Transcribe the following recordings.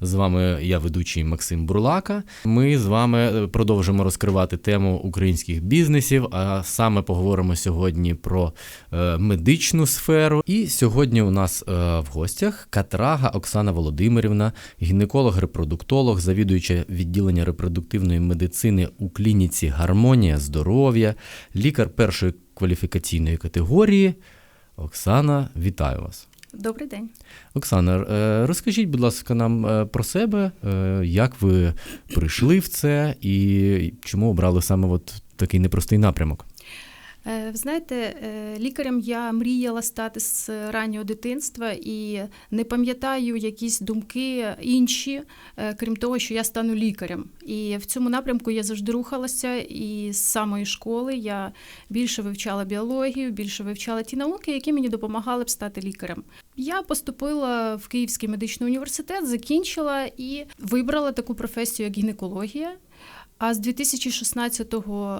З вами я ведучий Максим Бурлака. Ми з вами продовжимо розкривати тему українських бізнесів. А саме поговоримо сьогодні про е, медичну сферу. І сьогодні у нас е, в гостях Катрага Оксана Володимирівна, гінеколог-репродуктолог, завідуюча відділення репродуктивної медицини у клініці Гармонія здоров'я, лікар першої кваліфікаційної категорії. Оксана, вітаю вас. Добрий день. Оксана, е, розкажіть, будь ласка, нам е, про себе, е, як ви прийшли в це і чому обрали саме от такий непростий напрямок? Е, Ви знаєте, е, лікарем я мріяла стати з раннього дитинства і не пам'ятаю якісь думки інші, е, крім того, що я стану лікарем. І в цьому напрямку я завжди рухалася. І з самої школи я більше вивчала біологію, більше вивчала ті науки, які мені допомагали б стати лікарем. Я поступила в Київський медичний університет, закінчила і вибрала таку професію, як гінекологія. А з 2016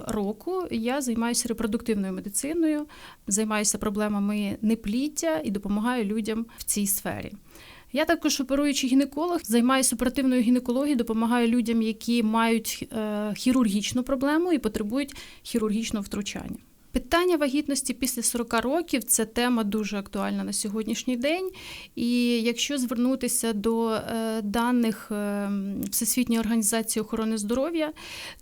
року я займаюся репродуктивною медициною, займаюся проблемами непліття і допомагаю людям в цій сфері. Я також оперуючий гінеколог, займаюся оперативною гінекологією, допомагаю людям, які мають е, хірургічну проблему і потребують хірургічного втручання. Питання вагітності після 40 років це тема дуже актуальна на сьогоднішній день. І якщо звернутися до е, даних е, Всесвітньої організації охорони здоров'я,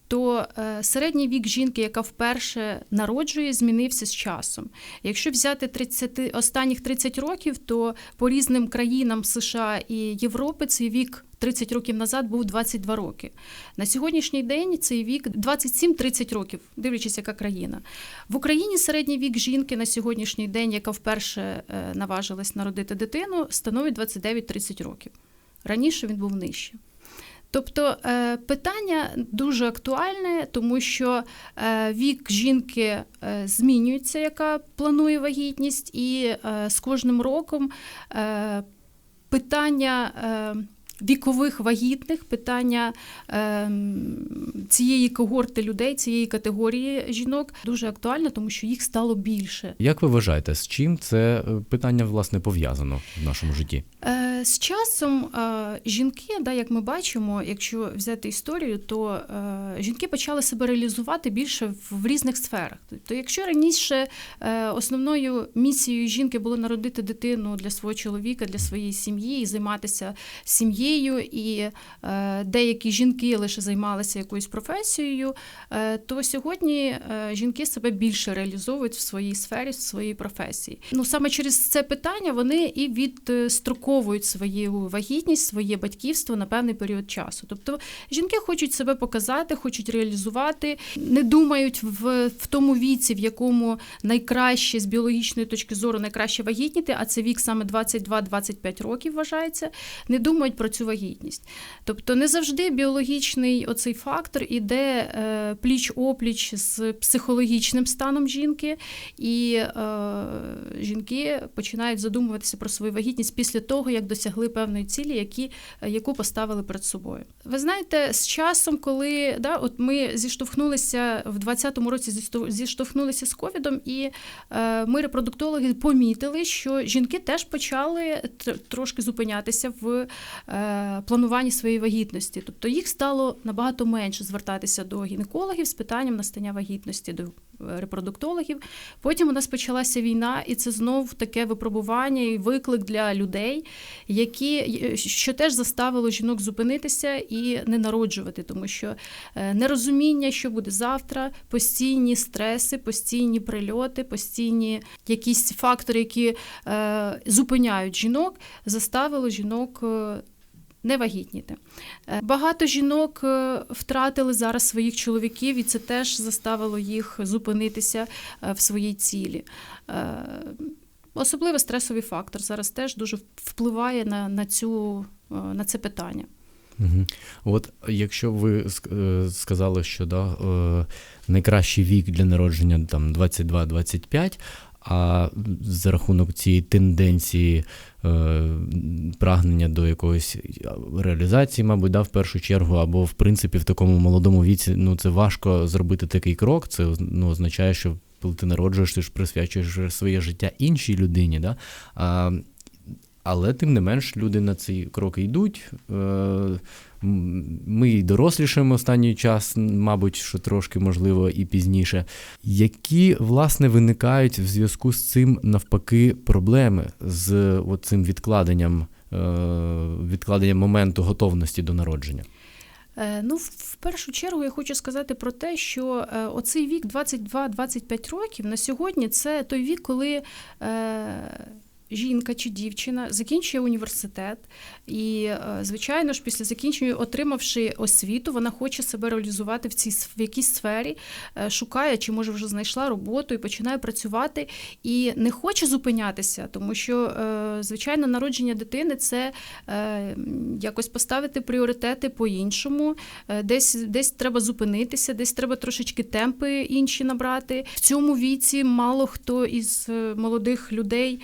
то е, середній вік жінки, яка вперше народжує, змінився з часом. Якщо взяти 30, останніх 30 років, то по різним країнам США і Європи цей вік 30 років назад був 22 роки. На сьогоднішній день цей вік 27-30 років, дивлячись, яка країна. В Україні середній вік жінки на сьогоднішній день, яка вперше е, наважилась народити дитину, становить 29-30 років. Раніше він був нижче. Тобто е, питання дуже актуальне, тому що е, вік жінки змінюється, яка планує вагітність, і з кожним роком питання. Вікових вагітних питання е, цієї когорти людей, цієї категорії жінок дуже актуальне, тому що їх стало більше. Як ви вважаєте, з чим це е, питання власне пов'язано в нашому житті? Е, З часом е, жінки, да, як ми бачимо, якщо взяти історію, то е, жінки почали себе реалізувати більше в, різних сферах. Тобто, якщо раніше е, основною місією жінки було народити дитину для свого чоловіка, для своєї сім'ї і займатися сім'єю, і е, деякі жінки лише займалися якоюсь професією, е, то сьогодні е, жінки себе більше реалізовують в своїй сфері, в своїй професії. Ну саме через це питання вони і відстроковують свою вагітність, своє батьківство на певний період часу. Тобто жінки хочуть себе показати, хочуть реалізувати, не думають в, в тому віці, в якому найкраще з біологічної точки зору найкраще вагітніти, а це вік саме 22-25 років вважається, не думають про цю вагітність. Тобто не завжди біологічний оцей фактор іде е, пліч-опліч з психологічним станом жінки, і е, жінки починають задумуватися про свою вагітність після того, як досягли певної цілі, які, е, яку поставили перед собою. Ви знаєте, з часом, коли да, от ми зіштовхнулися в 2020 році, зіштовхнулися з ковідом, і е, ми, репродуктологи, помітили, що жінки теж почали тр- трошки зупинятися в е, плануванні своєї вагітності. Тобто їх стало набагато менше звертатися до гінекологів з питанням настання вагітності, до репродуктологів. Потім у нас почалася війна, і це знов таке випробування і виклик для людей, які е, що теж заставило жінок зупинитися і не народжувати, тому що е, нерозуміння, що буде завтра, постійні стреси, постійні прильоти, постійні якісь фактори, які е, зупиняють жінок, заставило жінок. Не вагітніти. Е, Багато жінок е, втратили зараз своїх чоловіків, і це теж заставило їх зупинитися е, в своїй цілі. Особливо стресовий фактор зараз теж дуже впливає на, на, цю, на це питання. Угу. От якщо ви сказали, що да, найкращий вік для народження там 22-25, а за рахунок цієї тенденції е, прагнення до якоїсь реалізації, мабуть, да, в першу чергу, або в принципі в такому молодому віці ну, це важко зробити такий крок. Це ну, означає, що коли ти народжуєш, ти ж присвячуєш своє життя іншій людині. Да? А, Але тим не менш люди на ці кроки йдуть. Е, Ми й дорослішаємо останній час, мабуть, що трошки можливо і пізніше. Які власне виникають в зв'язку з цим навпаки проблеми з цим відкладенням, е, відкладенням моменту готовності до народження? Е, Ну, в- першу чергу я хочу сказати про те, що е, оцей вік 22-25 років на сьогодні це той вік, коли жінка чи дівчина закінчує університет, і, е, звичайно ж, після закінчення, отримавши освіту, вона хоче себе реалізувати в цій в якійсь сфері, е, шукає чи може вже знайшла роботу і починає працювати і не хоче зупинятися, тому що, е, звичайно, народження дитини це якось поставити пріоритети по-іншому. Десь, десь треба зупинитися, десь треба трошечки темпи інші набрати. В цьому віці мало хто із молодих людей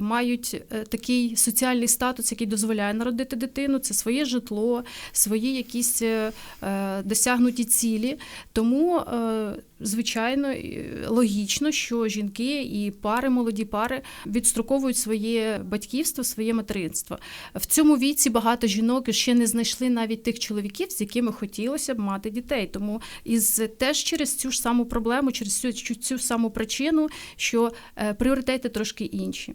мають е, такий соціальний статус, який дозволяє народити дитину. Це своє житло, свої якісь е, е, досягнуті цілі. Тому, звичайно, логічно, що жінки і пари, молоді пари відстроковують своє батьківство, своє материнство. В цьому віці багато жінок ще не знайшли навіть тих чоловіків, з якими хотілося б мати дітей. Тому із теж через цю ж саму проблему, через цю, цю, саму причину, що пріоритети трошки інші.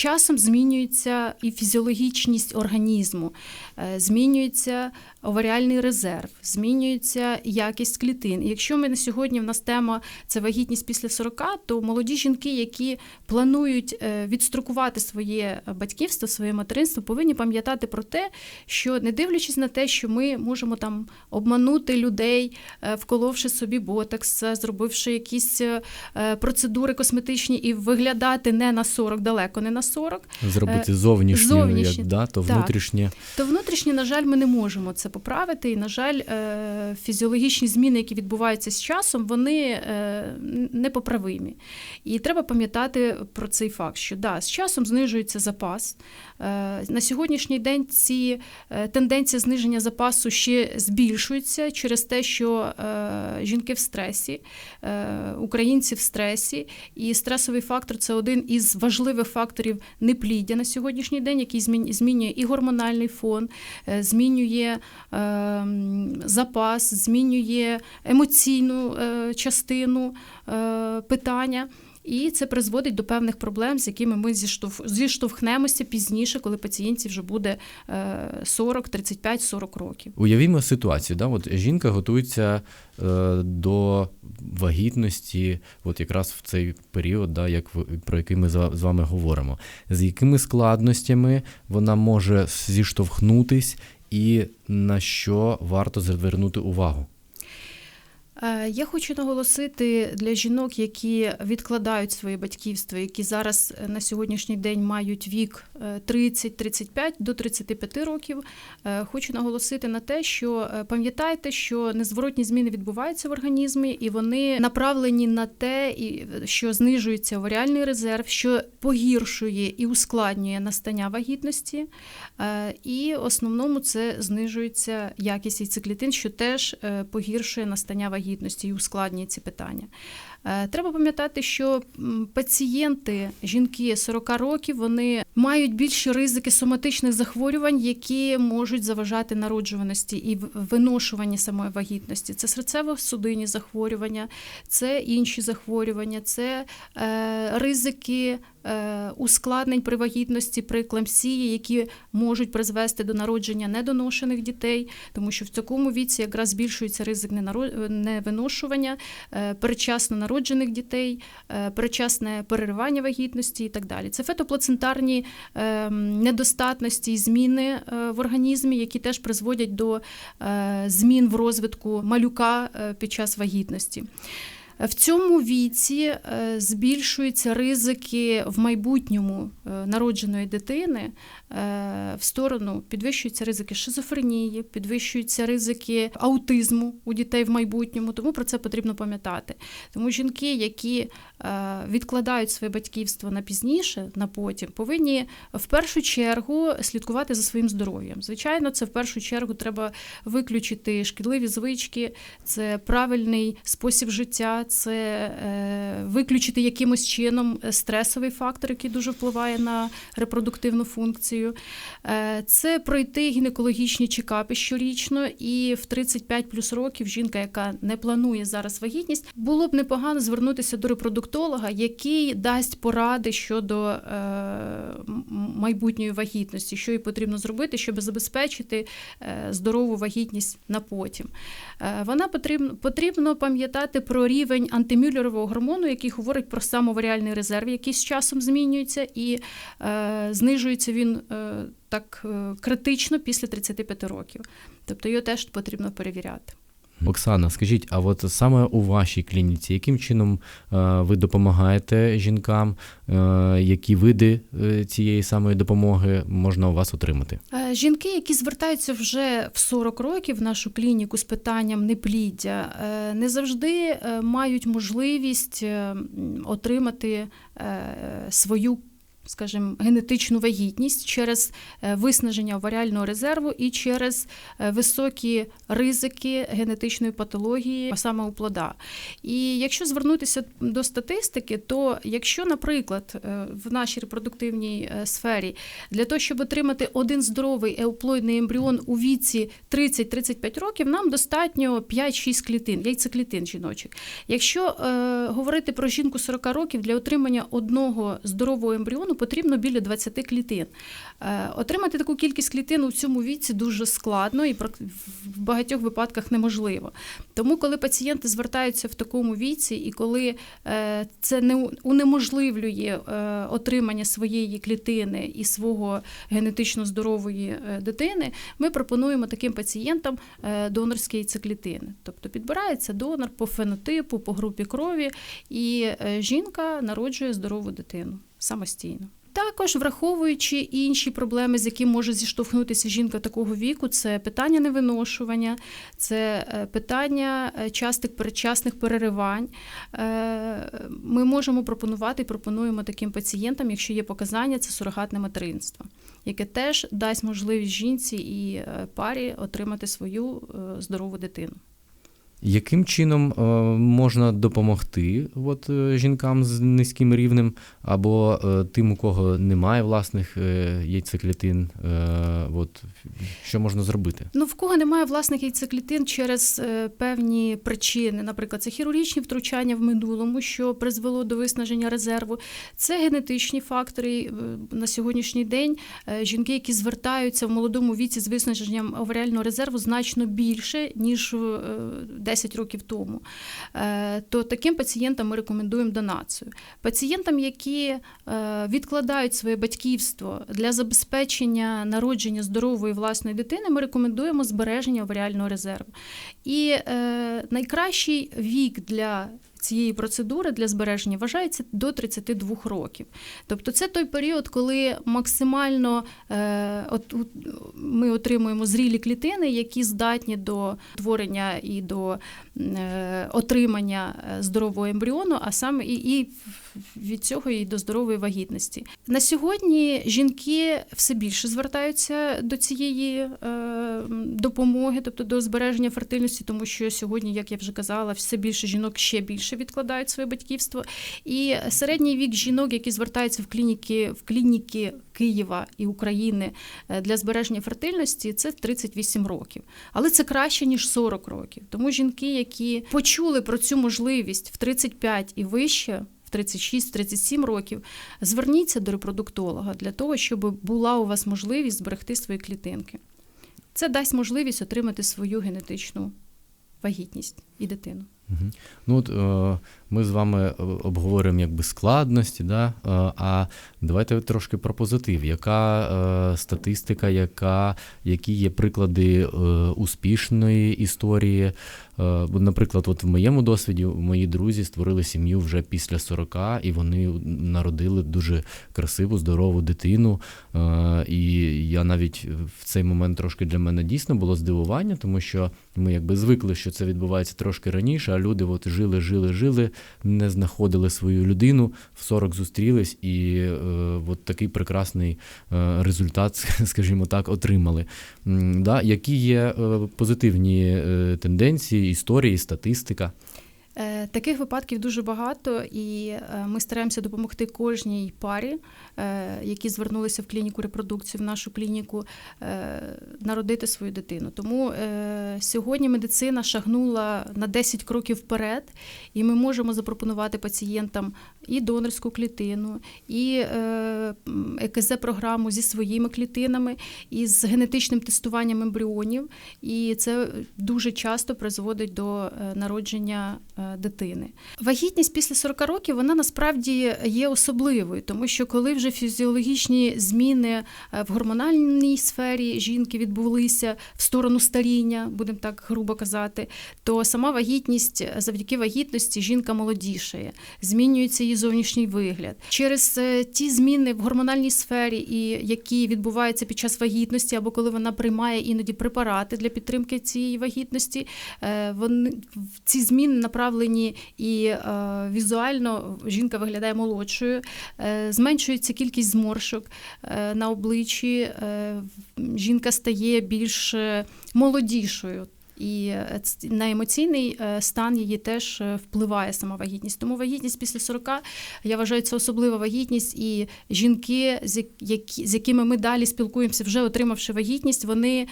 Часом змінюється і фізіологічність організму, е, змінюється оваріальний резерв, змінюється якість клітин. І якщо ми на сьогодні в нас тема це вагітність після 40, то молоді жінки, які планують е, відстрокувати своє батьківство, своє материнство, повинні пам'ятати про те, що не дивлячись на те, що ми можемо там обманути людей, е, вколовши собі ботекс, е, зробивши якісь процедури косметичні і виглядати не на 40, далеко не на 40, Зробити зовнішнє, зовнішнє, як да, то так. внутрішнє. то внутрішнє, на жаль, ми не можемо це поправити. І, на жаль, е, фізіологічні зміни, які відбуваються з часом, вони е, непоправимі. І треба пам'ятати про цей факт, що да, з часом знижується запас. Е, На сьогоднішній день ці е, тенденція зниження запасу ще збільшується через те, що е, жінки в стресі, е, українці в стресі, і стресовий фактор це один із важливих факторів непліддя на сьогоднішній день, який змін- змінює і гормональний фон, е, змінює е, запас, змінює емоційну е, частину е, питання. І це призводить до певних проблем, з якими ми зіштовхнемося пізніше, коли пацієнтці вже буде е, 40, 35, 40 років. Уявімо ситуацію, да? от жінка готується е, до вагітності, от якраз в цей період, да, як про який ми з вами говоримо. З якими складностями вона може зіштовхнутись, і на що варто звернути увагу? Е, Я хочу наголосити для жінок, які відкладають своє батьківство, які зараз е, на сьогоднішній день мають вік е, 30-35 до 35 років. е, Хочу наголосити на те, що е, пам'ятайте, що незворотні зміни відбуваються в організмі, і вони направлені на те, і, е, що знижується оваріальний резерв, що погіршує і ускладнює настання вагітності. Е, І основному це знижується якість яйцеклітин, що теж е, погіршує настання вагітності і ускладнює ці питання. Е, Треба пам'ятати, що пацієнти, жінки 40 років, вони мають більші ризики соматичних захворювань, які можуть заважати народжуваності і виношуванні самої вагітності. Це серцево-судинні захворювання, це інші захворювання, це е, ризики е, ускладнень при вагітності, при еклампсії, які можуть призвести до народження недоношених дітей, тому що в такому віці якраз збільшується ризик невиношування, е, передчасно народжених дітей, перечасне переривання вагітності і так далі. Це фетоплацентарні е, недостатності і зміни е, в організмі, які теж призводять до е, змін в розвитку малюка е, під час вагітності. В цьому віці е, збільшуються ризики в майбутньому е, народженої дитини е, в сторону підвищуються ризики шизофренії, підвищуються ризики аутизму у дітей в майбутньому. Тому про це потрібно пам'ятати. Тому жінки, які відкладають своє батьківство на пізніше, на потім, повинні в першу чергу слідкувати за своїм здоров'ям. Звичайно, це в першу чергу треба виключити шкідливі звички, це правильний спосіб життя, це е, виключити якимось чином стресовий фактор, який дуже впливає на репродуктивну функцію. Е, Це пройти гінекологічні чекапи щорічно, і в 35 плюс років жінка, яка не планує зараз вагітність, було б непогано звернутися до репродуктолога, який дасть поради щодо е, майбутньої вагітності, що їй потрібно зробити, щоб забезпечити е, здорову вагітність на потім. Е, Вона потрібно, потрібно пам'ятати про рівень антимюллерового гормону, який говорить про самоваріальний резерв, який з часом змінюється, і знижується він так критично після 35 років. Тобто його теж потрібно перевіряти. Оксана, скажіть, а от саме у вашій клініці, яким чином е, ви допомагаєте жінкам? Е, які види е, цієї самої допомоги можна у вас отримати? Жінки, які звертаються вже в 40 років в нашу клініку з питанням непліддя, не завжди мають можливість отримати свою. Скажімо, генетичну вагітність через е, виснаження оваріального резерву і через е, високі ризики генетичної патології, саме у плода. І якщо звернутися до статистики, то якщо, наприклад, е, в нашій репродуктивній сфері для того, щоб отримати один здоровий еуплоїдний ембріон у віці 30-35 років, нам достатньо 5-6 клітин, яйцеклітин жіночих. Якщо е, говорити про жінку 40 років, для отримання одного здорового ембріону потрібно біля 20 клітин. Е, отримати таку кількість клітин у цьому віці дуже складно і в багатьох випадках неможливо. Тому, коли пацієнти звертаються в такому віці, і коли е, це не унеможливлює е, отримання своєї клітини і свого генетично здорової дитини, ми пропонуємо таким пацієнтам донорські яйцеклітини. Тобто підбирається донор по фенотипу, по групі крові, і жінка народжує здорову дитину самостійно. Також враховуючи інші проблеми, з якими може зіштовхнутися жінка такого віку, це питання невиношування, це е, питання е, частих передчасних переривань. Е, Ми можемо пропонувати і пропонуємо таким пацієнтам, якщо є показання, це сурогатне материнство, яке теж дасть можливість жінці і парі отримати свою здорову дитину. Яким чином е, можна допомогти от, е, жінкам з низьким рівнем або е, тим, у кого немає власних яйцеклітин? От, що можна зробити? Ну, в кого немає власних яйцеклітин через певні причини, наприклад, це хірургічні втручання в минулому, що призвело до виснаження резерву. Це генетичні фактори. На сьогоднішній день жінки, які звертаються в молодому віці з виснаженням оваріального резерву, значно більше ніж 10 років тому. Е, То таким пацієнтам ми рекомендуємо донацію. Пацієнтам, які е, відкладають своє батьківство для забезпечення народження здорової власної дитини, ми рекомендуємо збереження оваріального резерву. І е, найкращий вік для цієї процедури для збереження вважається до 32 років. Тобто це той період, коли максимально е, от, ми отримуємо зрілі клітини, які здатні до творення і до отримання е, здорового ембріону, а саме і, і від цього і до здорової вагітності. На сьогодні жінки все більше звертаються до цієї е, допомоги, тобто до збереження фертильності, тому що сьогодні, як я вже казала, все більше жінок ще більше відкладають своє батьківство. І середній вік жінок, які звертаються в клініки, в клініки Києва і України е, для збереження фертильності, це 38 років. Але це краще ніж 40 років. Тому жінки, які почули про цю можливість в 35 і вище. в 36-37 років, зверніться до репродуктолога для того, щоб була у вас можливість зберегти свої клітинки. Це дасть можливість отримати свою генетичну вагітність і дитину. Ну от е, ми з вами обговоримо обговорюємо якби складності, да? е, а давайте трошки про позитив. Яка е, статистика, яка, які є приклади е, успішної історії? Е, наприклад, от в моєму досвіді мої друзі створили сім'ю вже після 40, і вони народили дуже красиву, здорову дитину. Е, і я навіть в цей момент трошки для мене дійсно було здивування, тому що ми якби звикли, що це відбувається трошки раніше, а люди от жили, жили, жили, не знаходили свою людину, в 40 зустрілись, і е, от такий прекрасний результат, скажімо так, отримали. Да? Які є позитивні тенденції, історії, статистика? Е, Таких випадків дуже багато, і е, ми стараємося допомогти кожній парі, е, які звернулися в клініку репродукції, в нашу клініку, народити свою дитину. Тому сьогодні медицина шагнула на 10 кроків вперед, і ми можемо запропонувати пацієнтам і донорську клітину, і ЕКЗ-програму зі своїми клітинами, і з генетичним тестуванням ембріонів. І це дуже часто призводить до народження дитини. Вагітність після 40 років вона насправді є особливою, тому що коли вже фізіологічні зміни е, в гормональній сфері жінки відбулися в сторону старіння, будемо так грубо казати, то сама вагітність завдяки вагітності жінка молодішає, змінюється її зовнішній вигляд. Через е, ті зміни в гормональній сфері, і які відбуваються під час вагітності, або коли вона приймає іноді препарати для підтримки цієї вагітності, е, вони ці зміни направлені і е, візуально жінка виглядає молодшою, е, зменшується кількість зморшок е, на обличчі, жінка стає більш молодішою. І е, на емоційний е, стан її теж е, впливає сама вагітність. Тому вагітність після 40, я вважаю, це особлива вагітність. І жінки, з, якими ми далі спілкуємося, вже отримавши вагітність, вони,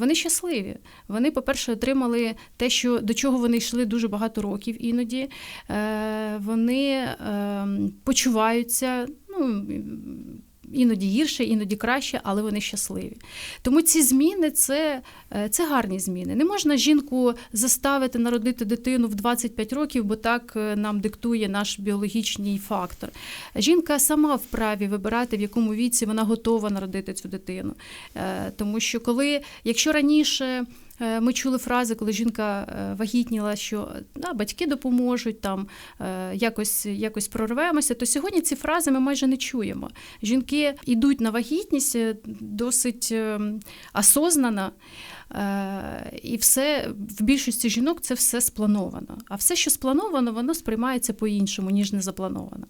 вони щасливі. Вони, по-перше, отримали те, що до чого вони йшли дуже багато років іноді. Вони е, почуваються. Ну, Іноді гірше, іноді краще, але вони щасливі. Тому ці зміни це, е, це гарні зміни. Не можна жінку заставити народити дитину в 25 років, бо так е, нам диктує наш біологічний фактор. Жінка сама вправі вибирати, в якому віці вона готова народити цю дитину. Е, Тому що коли, якщо раніше. Е, Ми чули фрази, коли жінка е, вагітніла, що да, батьки допоможуть, там е, якось, якось прорвемося. То сьогодні ці фрази ми майже не чуємо. Жінки йдуть на вагітність досить е, осознано, і все в більшості жінок це все сплановано. А все, що сплановано, воно сприймається по-іншому, ніж не заплановано.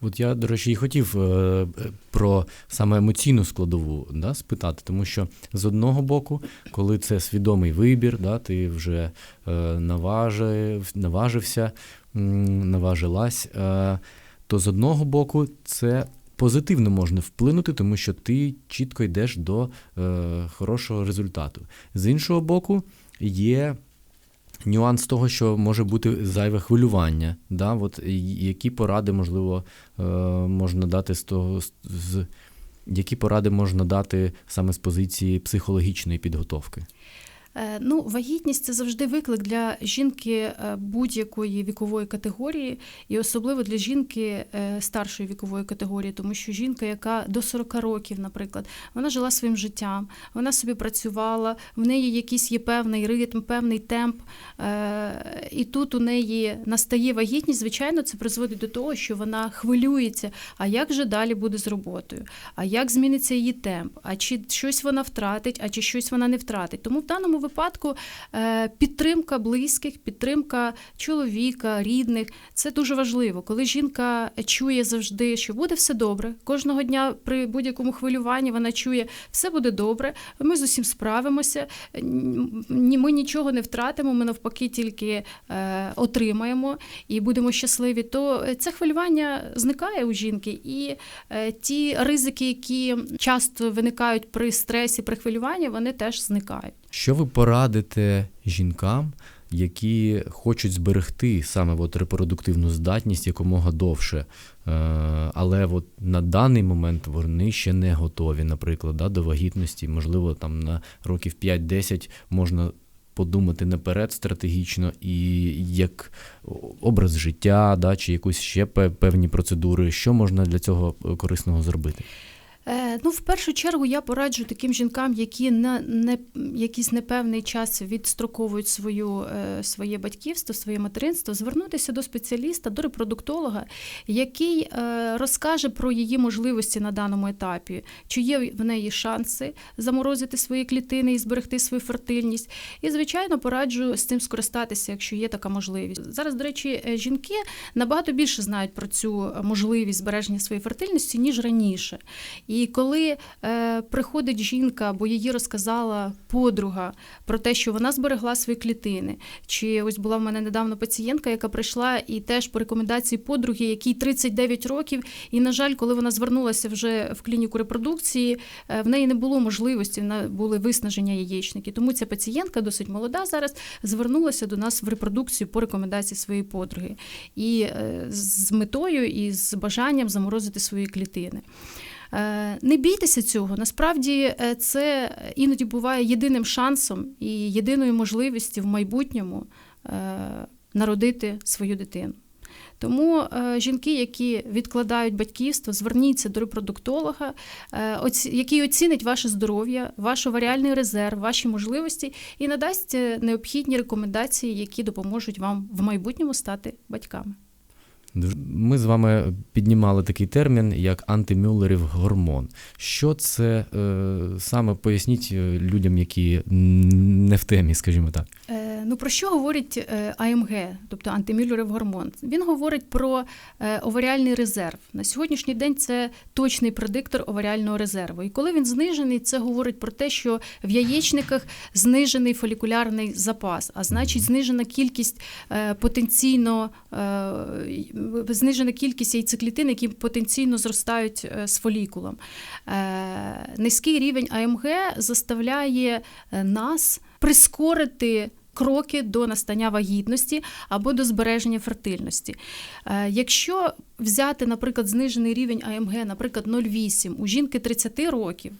От я, до речі, і хотів е, е, про саме емоційну складову да, спитати, тому що з одного боку, коли це свідомий вибір, да, ти вже е, наважив, наважився, наважилась, е, то з одного боку це позитивно можна вплинути, тому що ти чітко йдеш до е, хорошого результату. З іншого боку, є нюанс того, що може бути зайве хвилювання. Да? От, які поради, можливо, е, можна дати з того, з- з, які поради можна дати саме з позиції психологічної підготовки? Е, Ну, вагітність це завжди виклик для жінки е, будь-якої вікової категорії, і особливо для жінки е, старшої вікової категорії, тому що жінка, яка до 40 років, наприклад, вона жила своїм життям, вона собі працювала, в неї якийсь є певний ритм, певний темп. І тут у неї настає вагітність. Звичайно, це призводить до того, що вона хвилюється. А як же далі буде з роботою? А як зміниться її темп? А чи щось вона втратить, а чи щось вона не втратить? Тому в даному випадку е, підтримка близьких, підтримка чоловіка, рідних це дуже важливо. Коли жінка чує завжди, що буде все добре. Кожного дня при будь-якому хвилюванні вона чує, все буде добре, ми з усім справимося, ні- ми нічого не втратимо, ми навпаки тільки е, отримаємо і будемо щасливі. То це хвилювання зникає у жінки, і е, ті ризики, які часто виникають при стресі, при хвилюванні, вони теж зникають. Що ви порадите жінкам, які хочуть зберегти саме от репродуктивну здатність якомога довше, е, але от на даний момент вони ще не готові, наприклад, да, до вагітності, можливо, там на років 5-10 можна подумати наперед стратегічно і як образ життя, да, чи якусь ще певні процедури, що можна для цього е, корисного зробити? Е, Ну, в першу чергу я пораджу таким жінкам, які на не якийсь непевний час відстроковують свою е, своє батьківство, своє материнство, звернутися до спеціаліста, до репродуктолога, який е, розкаже про її можливості на даному етапі, чи є в неї шанси заморозити свої клітини і зберегти свою фертильність. І, звичайно, пораджу з цим скористатися, якщо є така можливість. Зараз, до речі, жінки набагато більше знають про цю можливість збереження своєї фертильності ніж раніше. І І коли е, приходить жінка, або її розказала подруга про те, що вона зберегла свої клітини, чи ось була в мене недавно пацієнтка, яка прийшла і теж по рекомендації подруги, якій 39 років, і на жаль, коли вона звернулася вже в клініку репродукції, е, в неї не було можливості, вона були виснаження яєчників. Тому ця пацієнтка досить молода зараз звернулася до нас в репродукцію по рекомендації своєї подруги і е, з метою і з бажанням заморозити свої клітини. Е, Не бійтеся цього. Насправді е, це іноді буває єдиним шансом і єдиною можливістю в майбутньому е, народити свою дитину. Тому жінки, які відкладають батьківство, зверніться до репродуктолога, який оцінить ваше здоров'я, ваш оваріальний резерв, ваші можливості і надасть необхідні рекомендації, які допоможуть вам в майбутньому стати батьками. Ми з вами піднімали такий термін, як антимюллерів гормон. Що це е, саме поясніть е, людям, які не в темі, скажімо так. Ну про що говорить е, АМГ, тобто антимюллерів гормон? Він говорить про е, оваріальний резерв. На сьогоднішній день це точний предиктор оваріального резерву. І коли він знижений, це говорить про те, що в яєчниках знижений фолікулярний запас, а значить, знижена кількість е, потенційно знижена кількість яйцеклітин, які потенційно зростають з фолікулом. Низький рівень АМГ заставляє нас прискорити. Кроки до настання вагітності або до збереження фертильності. Е, Якщо взяти, наприклад, знижений рівень АМГ, наприклад, 0,8 у жінки 30 років,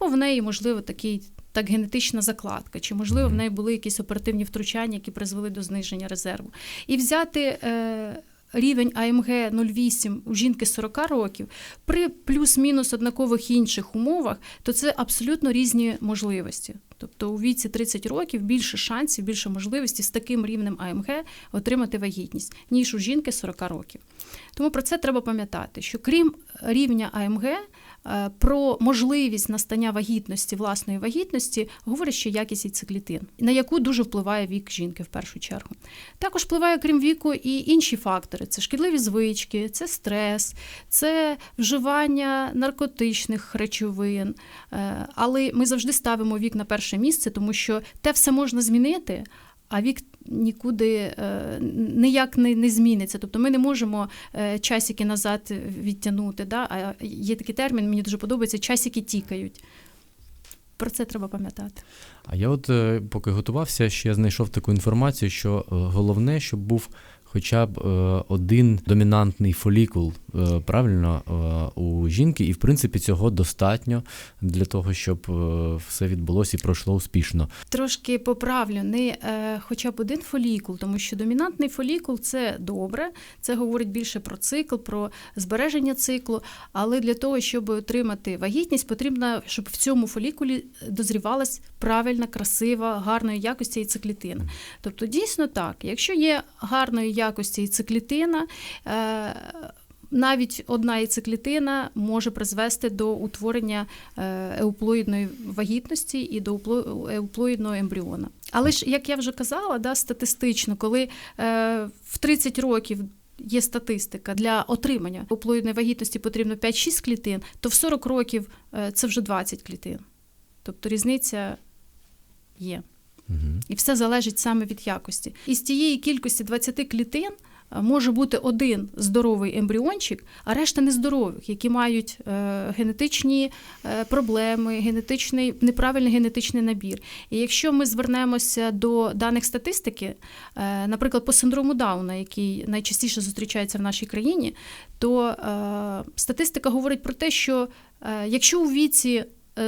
бо в неї, можливо, такий. Так, генетична закладка, чи можливо в неї були якісь оперативні втручання, які призвели до зниження резерву. І взяти е, рівень АМГ 0,8 у жінки 40 років при плюс-мінус однакових інших умовах, то це абсолютно різні можливості. Тобто у віці 30 років більше шансів, більше можливості з таким рівнем АМГ отримати вагітність, ніж у жінки 40 років. Тому про це треба пам'ятати, що крім рівня АМГ, про можливість настання вагітності, власної вагітності, говорить ще якість яйцеклітин, на яку дуже впливає вік жінки в першу чергу. Також впливає, крім віку, і інші фактори: це шкідливі звички, це стрес, це вживання наркотичних речовин. Е, Але ми завжди ставимо вік на перше місце, тому що те все можна змінити. А вік нікуди е, ніяк не, не зміниться. Тобто ми не можемо е, часики назад відтягнути. Да? А є такий термін, мені дуже подобається часики тікають. Про це треба пам'ятати. А я от е, поки готувався, ще знайшов таку інформацію, що головне, щоб був хоча б е, один домінантний фолікул, е, правильно, е, у жінки, і в принципі цього достатньо для того, щоб все відбулося і пройшло успішно. Трошки поправлю, не хоча б один фолікул, тому що домінантний фолікул це добре, це говорить більше про цикл, про збереження циклу. Але для того, щоб отримати вагітність, потрібно, щоб в цьому фолікулі дозрівалась правильна, красива, гарної якості яйцеклітина. Тобто, дійсно так, якщо є гарної якості яйцеклітина, е, навіть одна яйцеклітина може призвести до утворення е, еуплоїдної вагітності і до упло- еуплоїдного ембріона. Але ж, як я вже казала, да, статистично, коли е, в 30 років є статистика для отримання еуплоїдної вагітності потрібно 5-6 клітин, то в 40 років це вже 20 клітин. Тобто різниця є. Угу. І все залежить саме від якості. Із тієї кількості 20 клітин е, може бути один здоровий ембріончик, а решта нездорових, які мають е, генетичні е, проблеми, генетичний неправильний генетичний набір. І якщо ми звернемося до даних статистики, наприклад, по синдрому Дауна, який найчастіше зустрічається в нашій країні, то статистика говорить про те, що якщо у віці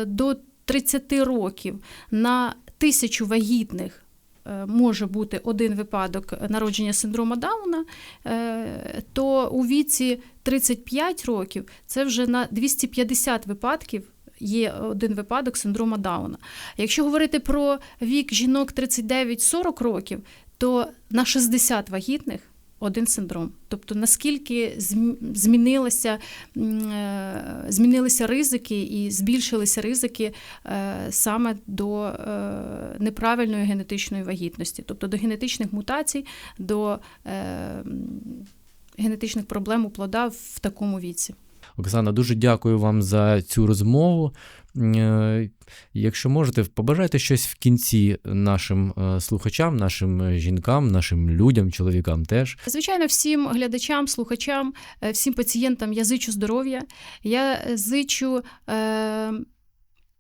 до 30 років на тисячу вагітних е, може бути один випадок народження синдрому Дауна, е, то у віці 35 років це вже на 250 випадків. Є один випадок синдрома Дауна. Якщо говорити про вік жінок 39-40 років, то на 60 вагітних один синдром. Тобто наскільки зм- змінилося, м, е, змінилися ризики і збільшилися ризики е, саме до е, неправильної генетичної вагітності, тобто до генетичних мутацій, до генетичних проблем у плода в такому віці. Оксана, дуже дякую вам за цю розмову. Е, Якщо можете, побажайте щось в кінці нашим е, слухачам, нашим е, жінкам, нашим людям, чоловікам теж. Звичайно, всім глядачам, слухачам, всім пацієнтам я зичу здоров'я. Я зичу е,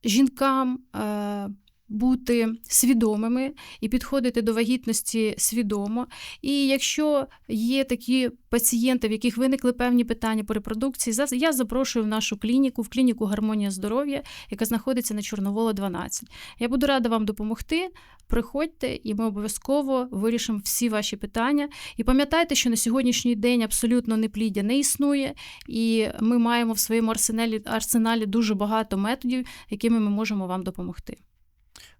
жінкам е, бути свідомими і підходити до вагітності свідомо. І якщо є такі пацієнти, в яких виникли певні питання по репродукції, я запрошую в нашу клініку, в клініку Гармонія здоров'я, яка знаходиться на Чорновола 12. Я буду рада вам допомогти. Приходьте, і ми обов'язково вирішимо всі ваші питання. І пам'ятайте, що на сьогоднішній день абсолютно непліддя не існує, і ми маємо в своєму арсеналі, арсеналі дуже багато методів, якими ми можемо вам допомогти.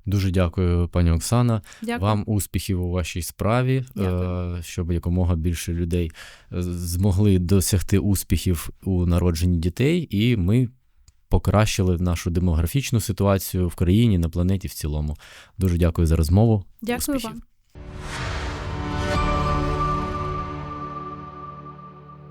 Дуже дякую, пані Оксана. Дякую. Вам успіхів у вашій справі, Дякую. е, щоб якомога більше людей е, змогли досягти успіхів у народженні дітей, і ми покращили нашу демографічну ситуацію в країні, на планеті в цілому. Дуже дякую за розмову. Дякую Успіхів. вам.